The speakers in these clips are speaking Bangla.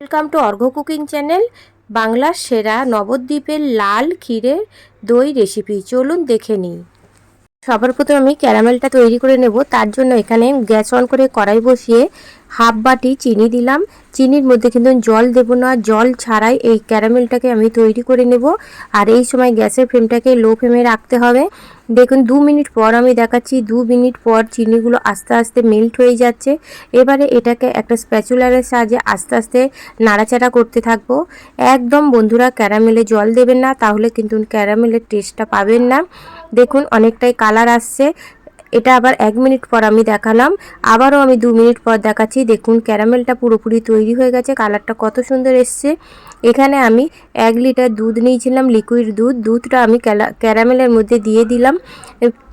Welcome to Argha cooking channel বাংলার সেরা নবদ্বীপের লাল ক্ষীরের দই রেসিপি চলুন দেখে নিই। সবার প্রথমে আমি ক্যারামেলটা তৈরি করে নেব। তার জন্য এখানে গ্যাস অন করে কড়াই বসিয়ে হাফ বাটি চিনি দিলাম। চিনির মধ্যে কিন্তু জল দেব না, জল ছাড়াই এই ক্যারামেলটাকে আমি তৈরি করে নেব। আর এই সময় গ্যাসের ফ্লেমটাকে লো ফ্লেমে রাখতে হবে। দেখুন, দু মিনিট পর আমি দেখাচ্ছি, দু মিনিট পর চিনিগুলো আস্তে আস্তে মেল্ট হয়ে যাচ্ছে। এবারে এটাকে একটা স্প্যাচুলারের সাহায্যে আস্তে আস্তে নাড়াচাড়া করতে থাকব। একদম বন্ধুরা, ক্যারামেলে জল দেবেন না, তাহলে কিন্তু ক্যারামেলের টেস্টটা পাবেন না। দেখুন অনেকটাই কালার আসছে। এটা আবার এক মিনিট পর আমি দেখালাম। আবারও আমি দু মিনিট পর দেখাচ্ছি। দেখুন, ক্যারামেলটা পুরোপুরি তৈরি হয়ে গেছে, কালারটা কত সুন্দর এসছে। এখানে আমি এক লিটার দুধ নিয়েছিলাম লিকুইড দুধ। দুধটা আমি ক্যারামেলের মধ্যে দিয়ে দিলাম।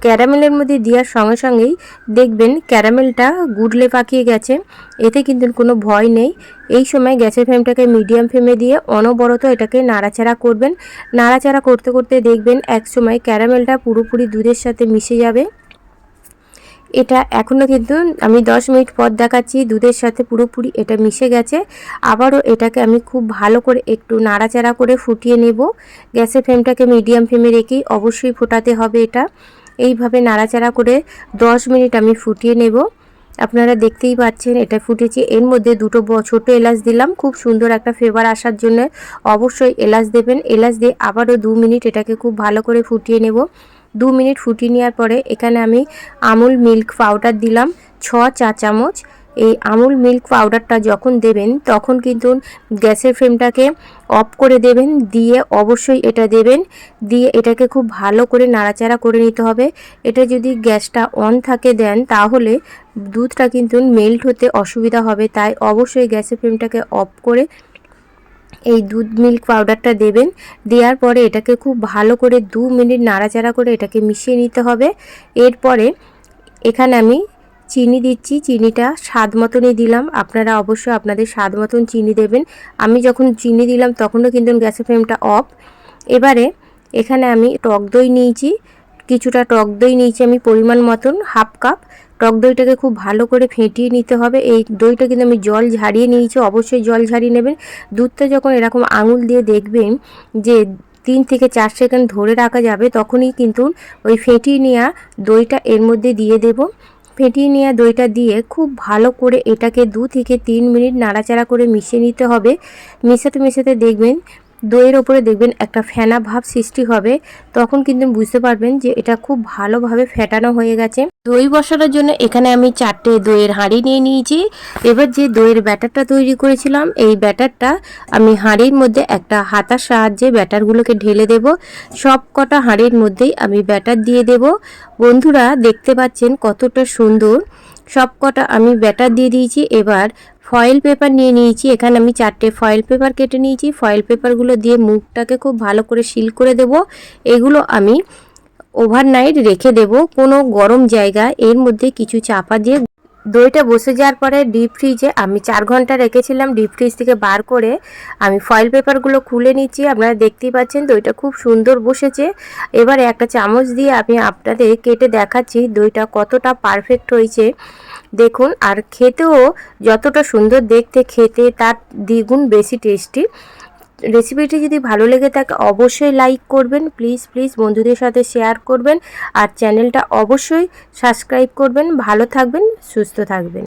ক্যারামেলের মধ্যে দেওয়ার সঙ্গে সঙ্গেই দেখবেন ক্যারামেলটা গুডলে পাকিয়ে গেছে। এতে কিন্তু কোনো ভয় নেই। এই সময় গ্যাসের ফ্লেমটাকে মিডিয়াম ফ্লেমে দিয়ে অনবরত এটাকে নাড়াচাড়া করবেন। নাড়াচাড়া করতে করতে দেখবেন এক সময় ক্যারামেলটা পুরোপুরি দুধের সাথে মিশে যাবে। এটা এখনও কিন্তু আমি 10 মিনিট পর দেখাচ্ছি, দুধের সাথে পুরোপুরি এটা মিশে গেছে। আবারও এটাকে আমি খুব ভালো করে একটু নাড়াচাড়া করে ফুটিয়ে নেব। গ্যাসের ফ্লেমটাকে মিডিয়াম ফ্লেমে রেখেই অবশ্যই ফোটাতে হবে এটা। এইভাবে নাড়াচাড়া করে 10 মিনিট আমি ফুটিয়ে নেব। আপনারা দেখতেই পাচ্ছেন এটা ফুটেছে। এর মধ্যে দুটো ছোটো এলাচ দিলাম। খুব সুন্দর একটা ফ্লেভার আসার জন্য অবশ্যই এলাচ দেবেন। এলাচ দিয়ে আবারও দু মিনিট এটাকে খুব ভালো করে ফুটিয়ে নেব। দু মিনিট ফুটিয়ে নেওয়ার পরে এখানে আমি আমুল মিল্ক পাউডার দিলাম, ছ চা চামচ। এই আমুল মিল্ক পাউডারটা যখন দেবেন, তখন কিন্তু গ্যাসের ফ্লেমটাকে অফ করে দেবেন, দিয়ে অবশ্যই এটা দেবেন। দিয়ে এটাকে খুব ভালো করে নাড়াচাড়া করে নিতে হবে। এটা যদি গ্যাসটা অন থাকে দেন, তাহলে দুধটা কিন্তু মেল্ট হতে অসুবিধা হবে। তাই অবশ্যই গ্যাসের ফ্লেমটাকে অফ করে এই দুধ মিল্ক পাউডারটা দেবেন। দেওয়ার পরে এটাকে খুব ভালো করে দু মিনিট নাড়াচাড়া করে এটাকে মিশিয়ে নিতে হবে। এরপরে এখানে আমি চিনি দিচ্ছি। চিনিটা স্বাদ মতনই দিলাম। আপনারা অবশ্যই আপনাদের স্বাদ মতন চিনি দেবেন। আমি যখন চিনি দিলাম, তখনও কিন্তু গ্যাসের ফ্লেমটা অফ এবারে এখানে আমি টক দই নিয়েছি। কিছুটা টক দই নিয়েছি আমি পরিমাণ মতন হাফ কাপ টক দইটাকে খুব ভালো করে ফেটিয়ে নিতে হবে। এই দইটা কিন্তু আমি জল ঝারিয়ে নিয়েছি, অবশ্যই জল ঝারিয়ে নেবেন। দুধটা যখন এরকম আঙুল দিয়ে দেখবেন যে তিন থেকে চার সেকেন্ড ধরে রাখা যাবে, তখনই কিন্তু ওই ফেটিয়ে নেওয়া দইটা এর মধ্যে দিয়ে দেব। ফেটিয়ে নেওয়া দইটা দিয়ে খুব ভালো করে এটাকে দু থেকে তিন মিনিট নাড়াচাড়া করে মিশিয়ে নিতে হবে। মেশাতে মেশাতে দেখবেন, দইয়ের ওপরে দেখবেন একটা ফেনা ভাব সৃষ্টি হবে। তখন কিন্তু বুঝতে পারবেন যে এটা খুব ভালোভাবে ফেটানো হয়ে গেছে। দই বসানোর জন্য এখানে আমি চারটে দইয়ের হাঁড়ি নিয়ে নিয়েছি। এবার যে দইয়ের ব্যাটারটা তৈরি করেছিলাম, এই ব্যাটারটা আমি হাঁড়ির মধ্যে একটা হাতার সাহায্যে ব্যাটারগুলোকে ঢেলে দেব। সব কটা হাঁড়ির মধ্যেই আমি ব্যাটার দিয়ে দেব। বন্ধুরা, দেখতে পাচ্ছেন কতটা সুন্দর। সব কটা আমি ব্যাটার দিয়ে দিয়েছি। এবার ফয়েল পেপার নিয়ে নিয়েছি। এখানে আমি চারটে ফয়েল পেপার কেটে নিয়েছি। ফয়েল পেপারগুলো দিয়ে মুখটাকে খুব ভালো করে সিল করে দেব। এগুলো আমি ওভারনাইট রেখে দেব। কোনো গরম জায়গা, এর মধ্যে কিছু চাপা দিয়ে দইটা বসে যাওয়ার পরে ডিপ ফ্রিজে আমি চার ঘণ্টা রেখেছিলাম ডিপ ফ্রিজ থেকে বার করে। আমি ফয়েল পেপারগুলো খুলে নিচ্ছি, আপনারা দেখতেই পাচ্ছেন দইটা খুব সুন্দর বসেছে। এবারে একটা চামচ দিয়ে আমি আপনাদের কেটে দেখাচ্ছি দইটা কতটা পারফেক্ট হয়েছে। দেখুন, আর খেতেও যতটা সুন্দর দেখতে, খেতে তার দ্বিগুণ বেশি টেস্টি রেসিপিটি যদি ভালো লেগে থাকে, অবশ্যই লাইক করবেন। প্লিজ প্লিজ বন্ধুদের সাথে শেয়ার করবেন। আর চ্যানেলটা অবশ্যই সাবস্ক্রাইব করবেন। ভালো থাকবেন, সুস্থ থাকবেন।